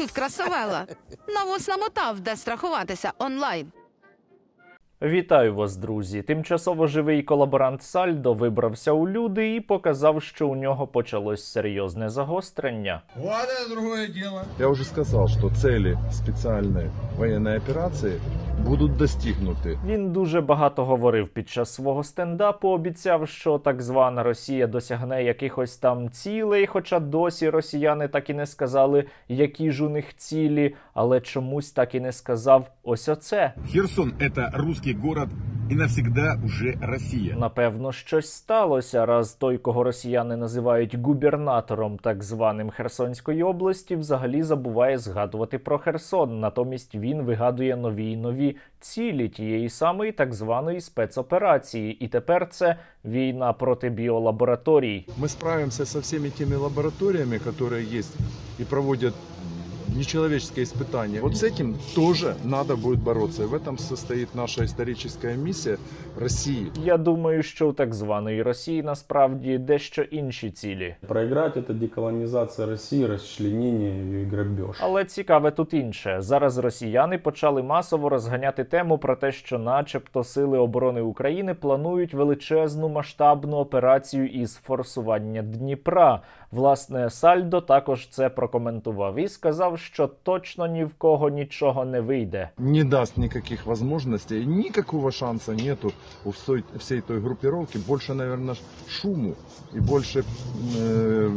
тут красавела. Навоз намотав, де страхуватися онлайн. Вітаю вас, друзі! Тимчасово живий колаборант Сальдо вибрався у люди і показав, що у нього почалось серйозне загострення. Вот друге діло. Я вже сказав, що цілі спеціальної воєнної операции будут достигнути Він дуже багато говорив під час свого стендапу. Обіцяв, що так звана Росія досягне якихось там цілей, хоча досі росіяни так і не сказали, які ж у них цілі, але чомусь так і не сказав ось оце. Херсон – це русський город и навсегда уже Россия. Напевно, щось сталося, раз той, кого росіяни називають губернатором так званим Херсонської області, взагалі забуває згадувати про Херсон. Натомість він вигадує нові й нові цілі тієї самої так званої спецоперації. І тепер це війна проти біолабораторій. Мы справимся со всеми теми лабораториями, которые есть и проводят нечеловеческие испытания. Вот с этим тоже надо будет бороться. И в этом состоит наша историческая миссия России. Я думаю, що у так званої Росії насправді дещо інші цілі. Проиграть это деколонизация России, расчленение ее и грабеж. Але цікаве тут інше. Зараз росіяни почали масово розганяти тему про те, що, начебто, сили оборони України планують величезну масштабну операцію із форсування Дніпра. Власне, Сальдо також це прокоментував і сказав, що точно ні в кого нічого не вийде. Не даст никаких возможностей, никакого шанса нету у всей, всей той группировки. Больше, наверное, шуму и больше э,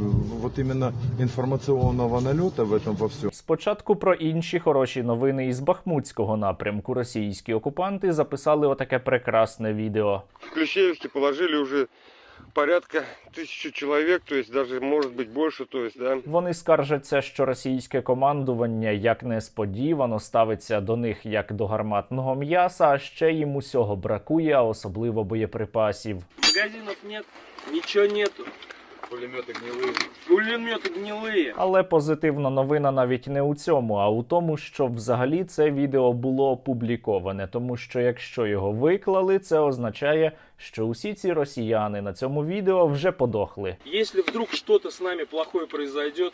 вот именно информационного налета в этом во всем. Спочатку про інші хороші новини із Бахмутського напрямку. Російські окупанти записали отаке прекрасне відео. В Клещеевске положили уже порядка тисячі чоловік, то есть даже может быть больше, то есть, да. Вони скаржаться, що російське командування як несподівано ставиться до них як до гарматного м'яса, а ще їм усього бракує, а особливо боєприпасів. Магазинів нет, нічого нету. Пулеметы гнилые. Пулеметы гнилые. Але позитивна новина навіть не у цьому, а у тому, що взагалі це відео було опубліковане. Тому що якщо його виклали, це означає, що усі ці росіяни на цьому відео вже подохли. Если вдруг что-то с нами плохое произойдет,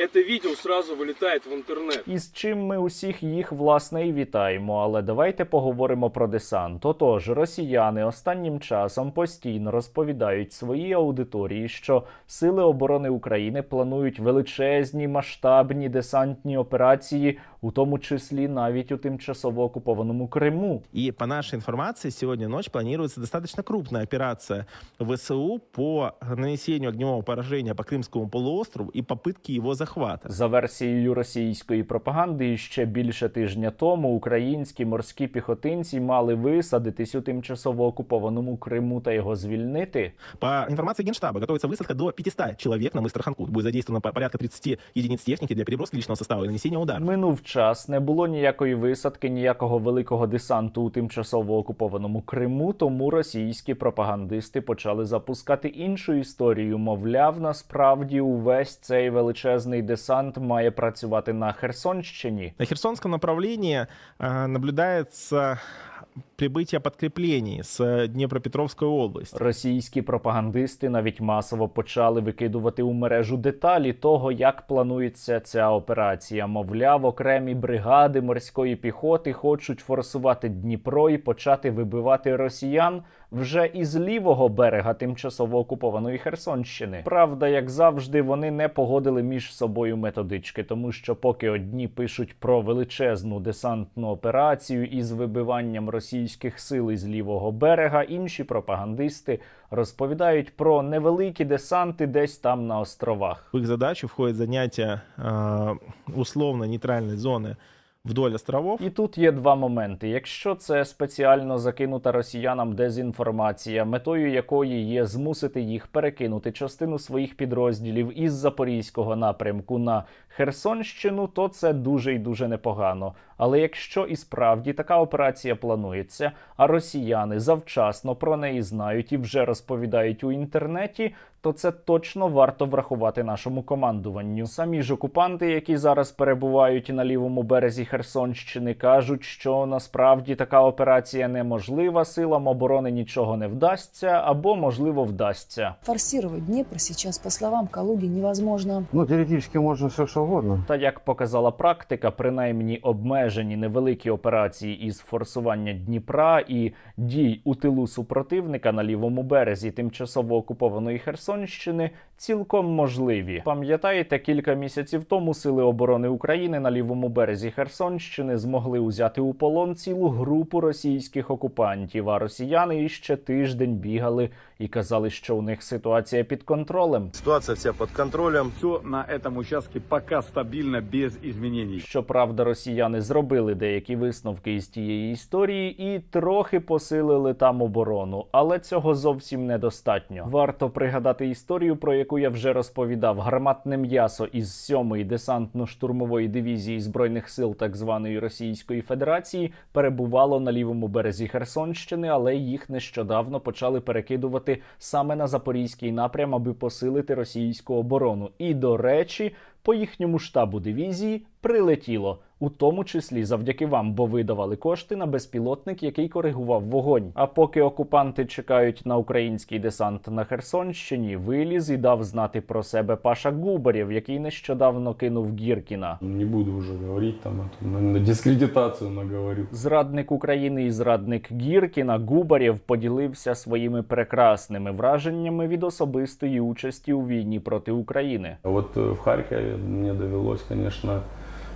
это видео сразу вылетает в интернет. І з чим ми усіх їх власне і вітаємо. Але давайте поговоримо про десант. Отож, росіяни останнім часом постійно розповідають своїй аудиторії, що сили оборони України планують величезні масштабні десантні операції, у тому числі навіть у тимчасово окупованому Криму. И по нашей информации, сегодня ночь планируется достаточно крупная операция ВСУ по нанесению огневого поражения по Крымскому полуострову и попытке его захвата. За версією російської пропаганди, ще більше тижня тому українські морські піхотинці мали висадитись у тимчасово окупованому Криму та його звільнити. По информации Генштаба, готовится высадка до 500 человек на мыс Тарханкут. Будет задействовано по- порядка 30 единиц техники для переброски личного состава и нанесения удара. Минув час, не було ніякої висадки, ніякого великого десанту у тимчасово окупованому Криму. Тому російські пропагандисти почали запускати іншу історію. Мовляв, насправді увесь цей величезний десант має працювати на Херсонщині. На Херсонском направлении наблюдається. Прибытие подкреплений с Днепропетровской области. Російські пропагандисти навіть масово почали викидувати у мережу деталі того, як планується ця операція. Мовляв, окремі бригади морської піхоти хочуть форсувати Дніпро і почати вибивати росіян вже із лівого берега тимчасово окупованої Херсонщини. Правда, як завжди, вони не погодили між собою методички, тому що поки одні пишуть про величезну десантну операцію із вибиванням російських сил із лівого берега, інші пропагандисти розповідають про невеликі десанти десь там на островах. В их задачу входит занятие а, условно-нейтральной зоны вдоль островов. І тут є два моменти. Якщо це спеціально закинута росіянам дезінформація, метою якої є змусити їх перекинути частину своїх підрозділів із запорізького напрямку на Херсонщину, то це дуже і дуже непогано. Але якщо і справді така операція планується, а росіяни завчасно про неї знають і вже розповідають у інтернеті, то це точно варто врахувати нашому командуванню. Самі ж окупанти, які зараз перебувають на лівому березі Херсонщини, кажуть, що насправді така операція неможлива, силам оборони нічого не вдасться або можливо вдасться. Форсировать Днепр сейчас, по словам Калуги, невозможно. Ну, теоретически можно все что угодно. Та як показала практика, принаймні обмежені невеликі операції із форсування Дніпра і дій у тилу супротивника на лівому березі тимчасово окупованої Херсонщини цілком можливі. Пам'ятаєте, кілька місяців тому сили оборони України на лівому березі Херсонщини змогли узяти у полон цілу групу російських окупантів. А росіяни іще тиждень бігали і казали, що у них ситуація під контролем. Ситуация вся под контролем. Все на этом участке пока стабильно, без изменений. Щоправда, росіяни зробили деякі висновки із тієї історії і трохи посилили там оборону, але цього зовсім недостатньо. Варто пригадати історію, про яку я вже розповідав. Гарматне м'ясо із 7-ї десантно-штурмової дивізії збройних сил так званої Російської Федерації перебувало на лівому березі Херсонщини, але їх нещодавно почали перекидувати саме на запорізький напрям, аби посилити російську оборону. І до речі, по їхньому штабу дивізії прилетіло, у тому числі завдяки вам, бо ви давали кошти на безпілотник, який коригував вогонь. А поки окупанти чекають на український десант на Херсонщині, виліз і дав знати про себе Паша Губарєв, який нещодавно кинув Гіркіна. Не буду уже говорить, там, это, на, на дискредитацию наговорю. Зрадник України і зрадник Гіркіна Губарєв поділився своїми прекрасними враженнями від особистої участі у війні проти України. А вот э, в Харькове мне довелось, конечно, э,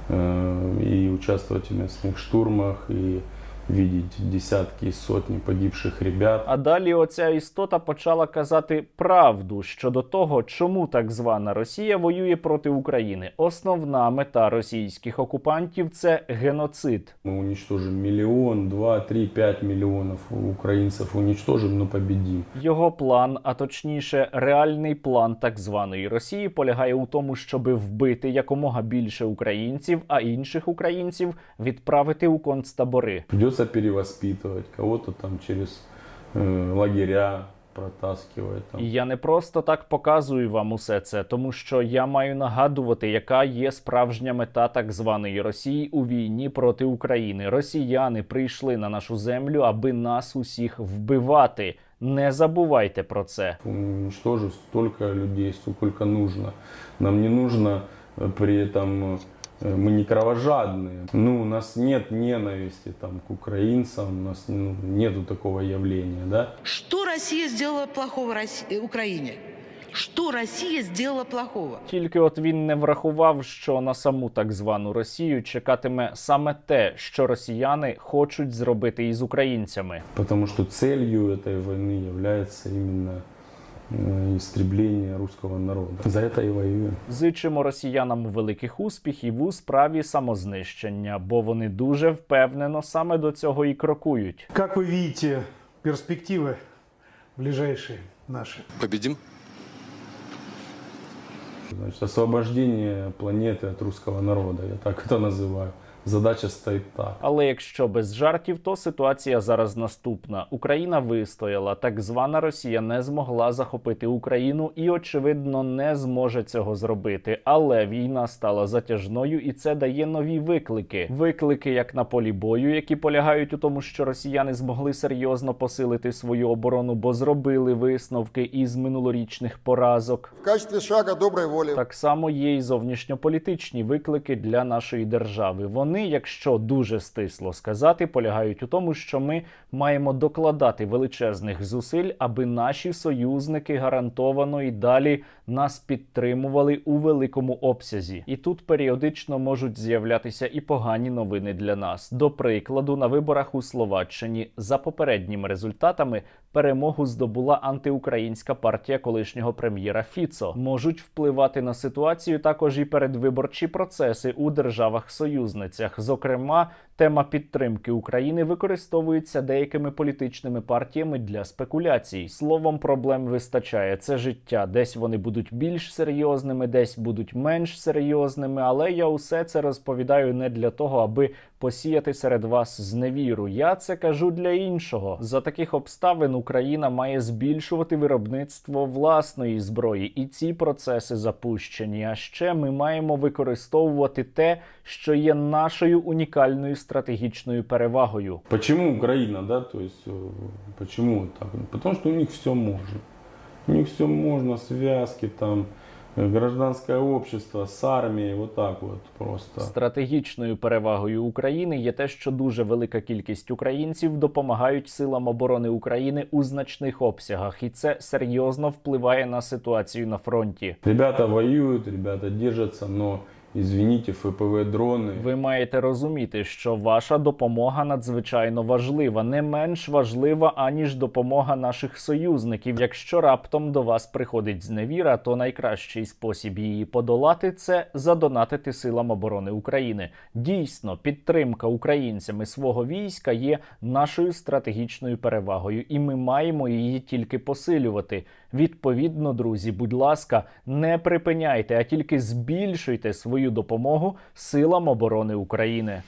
и участвовать в местных штурмах, и видеть десятки и сотни погибших ребят. А далі оця істота почала казати правду щодо того, чому так звана Росія воює проти України. Основна мета російських окупантів це геноцид. Мы уничтожим миллион, два, три, пять миллионов украинцев уничтожим, но победим. Його план, а точніше, реальний план так званої Росії, полягає у тому, щоби вбити якомога більше українців, а інших українців відправити у концтабори Придется перевоспитывать кого-то там через э, лагеря протаскивать. Там. І я не просто так показую вам усе це, тому що я маю нагадувати, яка є справжня мета так званої Росії у війні проти України. Росіяни прийшли на нашу землю, аби нас усіх вбивати. Не забувайте про це. Уничтожить столько людей, сколько нужно. Нам не нужно э, при этом э, мы не кровожадные. Ну, у нас нет ненависти там, к украинцам, у нас ну, нету такого явления, да? Что Россия сделала плохого Росси- э, Украине? Что Россия сделала плохого? Тільки от він не врахував, що на саму так звану Росію чекатиме саме те, що росіяни хочуть зробити із українцями. Потому что целью этой войны является именно э, истребление русского народа. За это и воюем. Зичимо росіянам великих успіхів у справі самознищення, бо вони дуже впевнено саме до цього і крокують. Как вы видите перспективы ближайшие наши? Победим? Значит, освобождение планеты от русского народа, я так это называю. Задача стоит так. Але якщо без жартів, то ситуація зараз наступна: Україна вистояла, так звана Росія не змогла захопити Україну і, очевидно, не зможе цього зробити. Але війна стала затяжною, і це дає нові виклики. Виклики, як на полі бою, які полягають у тому, що росіяни змогли серйозно посилити свою оборону, бо зробили висновки із минулорічних поразок. В качестве шага доброй воли. Так само є і зовнішньополітичні виклики для нашої держави. Вони, якщо дуже стисло сказати, полягають у тому, що ми маємо докладати величезних зусиль, аби наші союзники гарантовано і далі нас підтримували у великому обсязі. І тут періодично можуть з'являтися і погані новини для нас. До прикладу, на виборах у Словаччині за попередніми результатами перемогу здобула антиукраїнська партія колишнього прем'єра Фіцо. Можуть впливати на ситуацію також і передвиборчі процеси у державах-союзницях. Зокрема, тема підтримки України використовується деякими політичними партіями для спекуляцій. Словом, проблем вистачає. Це життя. Десь вони будуть більш серйозними, десь будуть менш серйозними. Але я усе це розповідаю не для того, аби посіяти серед вас зневіру. Я це кажу для іншого. За таких обставин Україна має збільшувати виробництво власної зброї, і ці процеси запущені. А ще ми маємо використовувати те, що є нашою унікальною стратегічною перевагою. Почему Украина, да, то есть, э, так? Потому что у них все можно. У них все можно, связки там, э, гражданское общество с армией, вот так вот просто. Стратегічною перевагою України є те, що дуже велика кількість українців допомагають силам оборони України у значних обсягах, і це серйозно впливає на ситуацію на фронті. Ребята воюют, ребята держатся, но, извините, ФПВ-дроны, Ви маєте розуміти, що ваша допомога надзвичайно важлива, не менш важлива аніж допомога наших союзників. Якщо раптом до вас приходить зневіра, то найкращий спосіб її подолати це задонатити силам оборони України. Дійсно, підтримка українцями свого війська є нашою стратегічною перевагою, і ми маємо її тільки посилювати. Відповідно, друзі, будь ласка, не припиняйте, а тільки збільшуйте свою допомогу силам оборони України.